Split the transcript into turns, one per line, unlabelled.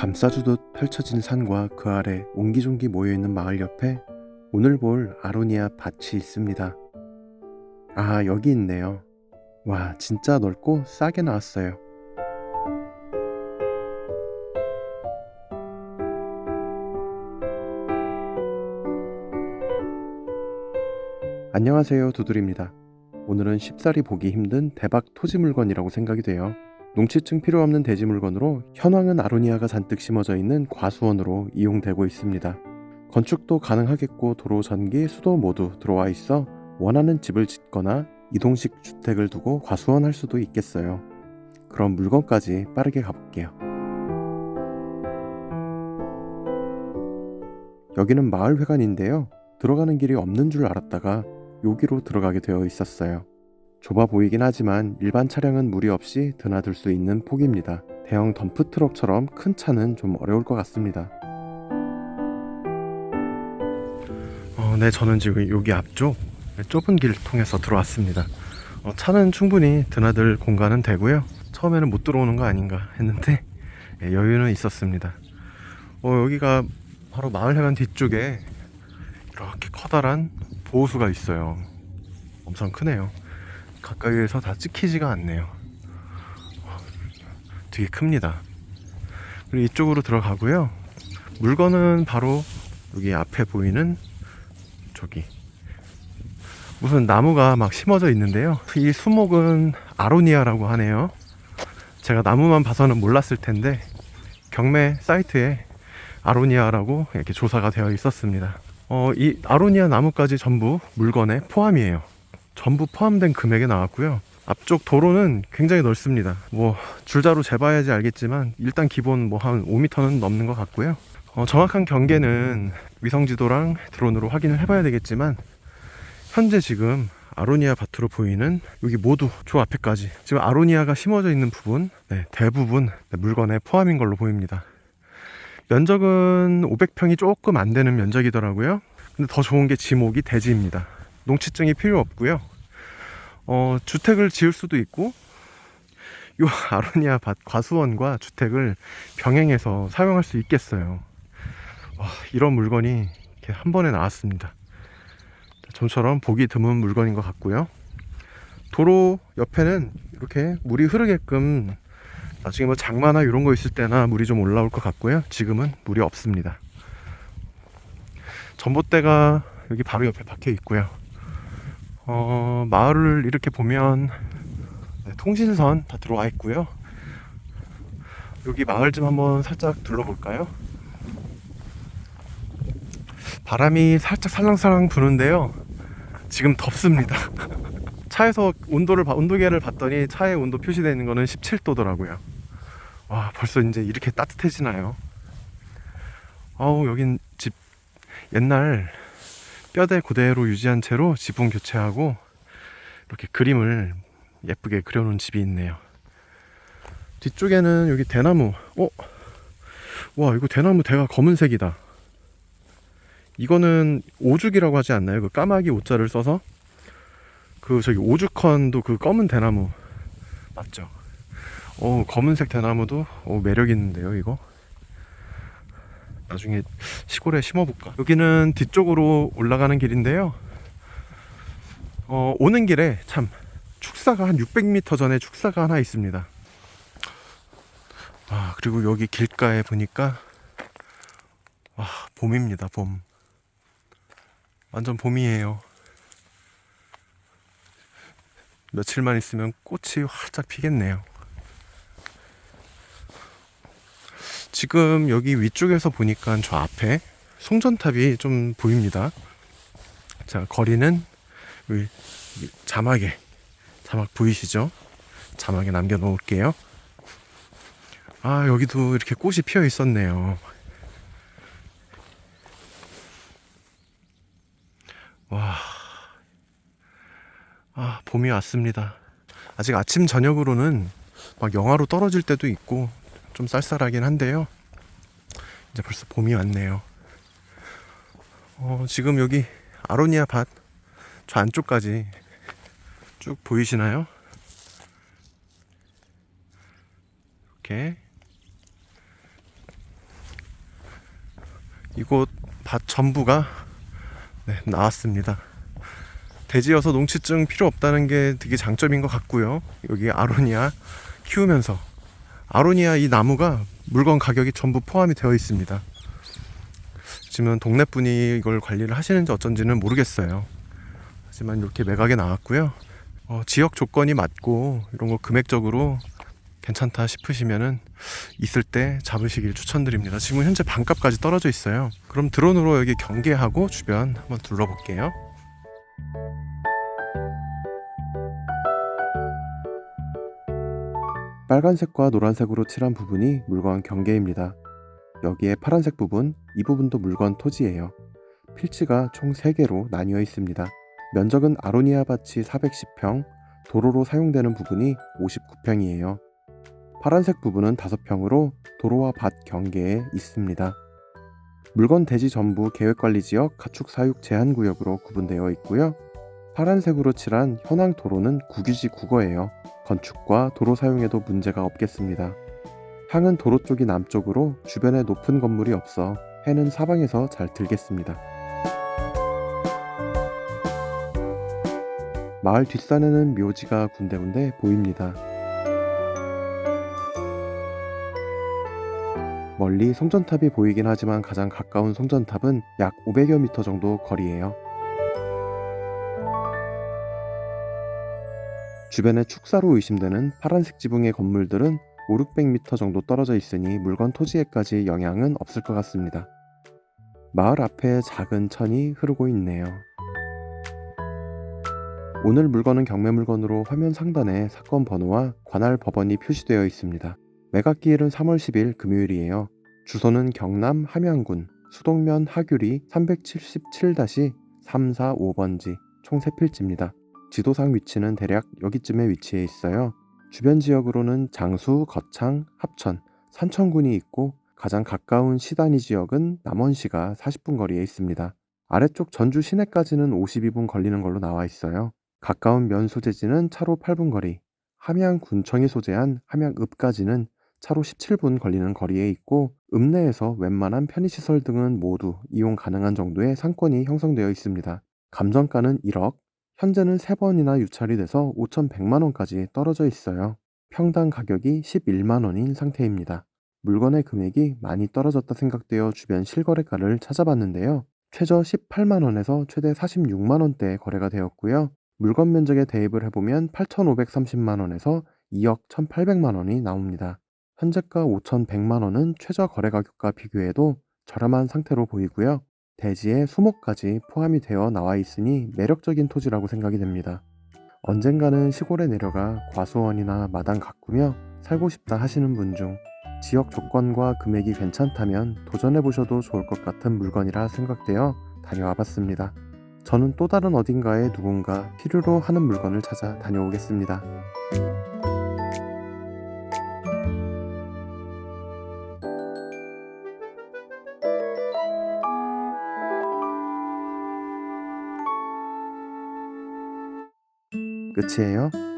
감싸주듯 펼쳐진 산과 그 아래 옹기종기 모여있는 마을 옆에 오늘 볼 아로니아 밭이 있습니다. 아, 여기 있네요. 와, 진짜 넓고 싸게 나왔어요. 안녕하세요, 두들입니다. 오늘은 쉽사리 보기 힘든 대박 토지 물건이라고 생각이 돼요. 농치증 필요 없는 대지 물건으로 현황은 아로니아가 잔뜩 심어져 있는 과수원으로 이용되고 있습니다. 건축도 가능하겠고 도로 전기, 수도 모두 들어와 있어 원하는 집을 짓거나 이동식 주택을 두고 과수원할 수도 있겠어요. 그럼 물건까지 빠르게 가볼게요. 여기는 마을회관인데요. 들어가는 길이 없는 줄 알았다가 여기로 들어가게 되어 있었어요. 좁아 보이긴 하지만 일반 차량은 무리 없이 드나들 수 있는 폭입니다. 대형 덤프트럭처럼 큰 차는 좀 어려울 것 같습니다. 어, 네, 저는 지금 여기 앞쪽 좁은 길 통해서 들어왔습니다. 어, 차는 충분히 드나들 공간은 되고요. 처음에는 못 들어오는 거 아닌가 했는데 예, 여유는 있었습니다. 어, 여기가 바로 마을회관 뒤쪽에 이렇게 커다란 보호수가 있어요. 엄청 크네요. 가까이에서 다 찍히지가 않네요. 되게 큽니다. 그리고 이쪽으로 들어가고요. 물건은 바로 여기 앞에 보이는 저기 무슨 나무가 막 심어져 있는데요. 이 수목은 아로니아라고 하네요. 제가 나무만 봐서는 몰랐을 텐데 경매 사이트에 아로니아라고 이렇게 조사가 되어 있었습니다. 어, 이 아로니아 나무까지 전부 물건에 포함이에요. 전부 포함된 금액에 나왔고요. 앞쪽 도로는 굉장히 넓습니다. 뭐 줄자로 재봐야지 알겠지만 일단 기본 뭐 한 5m는 넘는 것 같고요. 어, 정확한 경계는 위성 지도랑 드론으로 확인을 해봐야 되겠지만 현재 지금 아로니아 밭으로 보이는 여기 모두 저 앞에까지 지금 아로니아가 심어져 있는 부분 네, 대부분 네, 물건에 포함인 걸로 보입니다. 면적은 500평이 조금 안 되는 면적이더라고요. 근데 더 좋은 게 지목이 대지입니다. 농치증이 필요 없고요. 어, 주택을 지을 수도 있고 요 아로니아 밭 과수원과 주택을 병행해서 사용할 수 있겠어요. 와, 이런 물건이 이렇게 한 번에 나왔습니다. 좀처럼 보기 드문 물건인 것 같고요. 도로 옆에는 이렇게 물이 흐르게끔 나중에 뭐 장마나 이런 거 있을 때나 물이 좀 올라올 것 같고요. 지금은 물이 없습니다. 전봇대가 여기 바로 옆에 박혀 있고요. 어, 마을을 이렇게 보면 네, 통신선 다 들어와 있고요. 여기 마을 좀 한번 살짝 둘러볼까요? 바람이 살짝 살랑살랑 부는데요. 지금 덥습니다. 차에서 온도를 봐- 온도계를 봤더니 차에 온도 표시되어 있는 거는 17도더라고요. 와 벌써 이제 이렇게 따뜻해지나요? 아우 여긴 집 옛날 뼈대 그대로 유지한 채로 지붕 교체하고 이렇게 그림을 예쁘게 그려놓은 집이 있네요. 뒤쪽에는 여기 대나무. 어? 와 이거 대나무 대가 검은색이다. 이거는 오죽이라고 하지 않나요? 그 까마귀 오자를 써서 그 저기 오죽헌도 그 검은 대나무 맞죠? 어 검은색 대나무도 어, 매력 있는데요 이거 나중에 시골에 심어볼까. 여기는 뒤쪽으로 올라가는 길인데요. 어 오는 길에 참 축사가 한 600m 전에 축사가 하나 있습니다. 아 그리고 여기 길가에 보니까 와 봄입니다 봄. 완전 봄이에요. 며칠만 있으면 꽃이 활짝 피겠네요. 지금 여기 위쪽에서 보니까 저 앞에 송전탑이 좀 보입니다. 자, 거리는 여기 자막에, 자막 보이시죠? 자막에 남겨 놓을게요. 아, 여기도 이렇게 꽃이 피어 있었네요. 와. 아, 봄이 왔습니다. 아직 아침 저녁으로는 막 영하로 떨어질 때도 있고 좀 쌀쌀하긴 한데요. 이제 벌써 봄이 왔네요. 어, 지금 여기 아로니아 밭 저 안쪽까지 쭉 보이시나요? 이렇게 이곳 밭 전부가 네, 나왔습니다. 대지여서 농치증 필요 없다는 게 되게 장점인 것 같고요. 여기 아로니아 키우면서 아로니아 이 나무가 물건 가격이 전부 포함이 되어 있습니다. 지금 동네 분이 이걸 관리를 하시는지 어쩐지는 모르겠어요. 하지만 이렇게 매각에 나왔고요. 어, 지역 조건이 맞고 이런 거 금액적으로 괜찮다 싶으시면은 있을 때 잡으시길 추천드립니다. 지금 현재 반값까지 떨어져 있어요. 그럼 드론으로 여기 경계하고 주변 한번 둘러볼게요. 빨간색과 노란색으로 칠한 부분이 물건 경계입니다. 여기에 파란색 부분, 이 부분도 물건 토지예요. 필지가 총 3개로 나뉘어 있습니다. 면적은 아로니아 밭이 410평, 도로로 사용되는 부분이 59평이에요. 파란색 부분은 5평으로 도로와 밭 경계에 있습니다. 물건 대지 전부 계획관리지역 가축 사육 제한구역으로 구분되어 있고요. 파란색으로 칠한 현황 도로는 국유지 국어예요. 건축과 도로 사용에도 문제가 없겠습니다. 향은 도로 쪽이 남쪽으로 주변에 높은 건물이 없어 해는 사방에서 잘 들겠습니다. 마을 뒷산에는 묘지가 군데군데 보입니다. 멀리 송전탑이 보이긴 하지만 가장 가까운 송전탑은 약 500여 미터 정도 거리예요. 주변에 축사로 의심되는 파란색 지붕의 건물들은 5, 600m 정도 떨어져 있으니 물건 토지에까지 영향은 없을 것 같습니다. 마을 앞에 작은 천이 흐르고 있네요. 오늘 물건은 경매 물건으로 화면 상단에 사건 번호와 관할 법원이 표시되어 있습니다. 매각기일은 3월 10일 금요일이에요. 주소는 경남 함양군 수동면 하규리 377-345번지 총 3필지입니다. 지도상 위치는 대략 여기쯤에 위치해 있어요. 주변 지역으로는 장수, 거창, 합천, 산천군이 있고 가장 가까운 시단위 지역은 남원시가 40분 거리에 있습니다. 아래쪽 전주 시내까지는 52분 걸리는 걸로 나와 있어요. 가까운 면 소재지는 차로 8분 거리, 함양 군청이 소재한 함양읍까지는 차로 17분 걸리는 거리에 있고 읍내에서 웬만한 편의시설 등은 모두 이용 가능한 정도의 상권이 형성되어 있습니다. 감정가는 1억, 현재는 3번이나 유찰이 돼서 5,100만 원까지 떨어져 있어요. 평당 가격이 11만 원인 상태입니다. 물건의 금액이 많이 떨어졌다 생각되어 주변 실거래가를 찾아봤는데요. 최저 18만 원에서 최대 46만 원대 거래가 되었고요. 물건 면적에 대입을 해보면 8,530만 원에서 2억 1,800만 원이 나옵니다. 현재가 5,100만 원은 최저 거래 가격과 비교해도 저렴한 상태로 보이고요. 대지에 수목까지 포함이 되어 나와 있으니 매력적인 토지라고 생각이 됩니다. 언젠가는 시골에 내려가 과수원이나 마당 가꾸며 살고 싶다 하시는 분 중 지역 조건과 금액이 괜찮다면 도전해 보셔도 좋을 것 같은 물건이라 생각되어 다녀와 봤습니다. 저는 또 다른 어딘가에 누군가 필요로 하는 물건을 찾아 다녀오겠습니다. 끝이에요.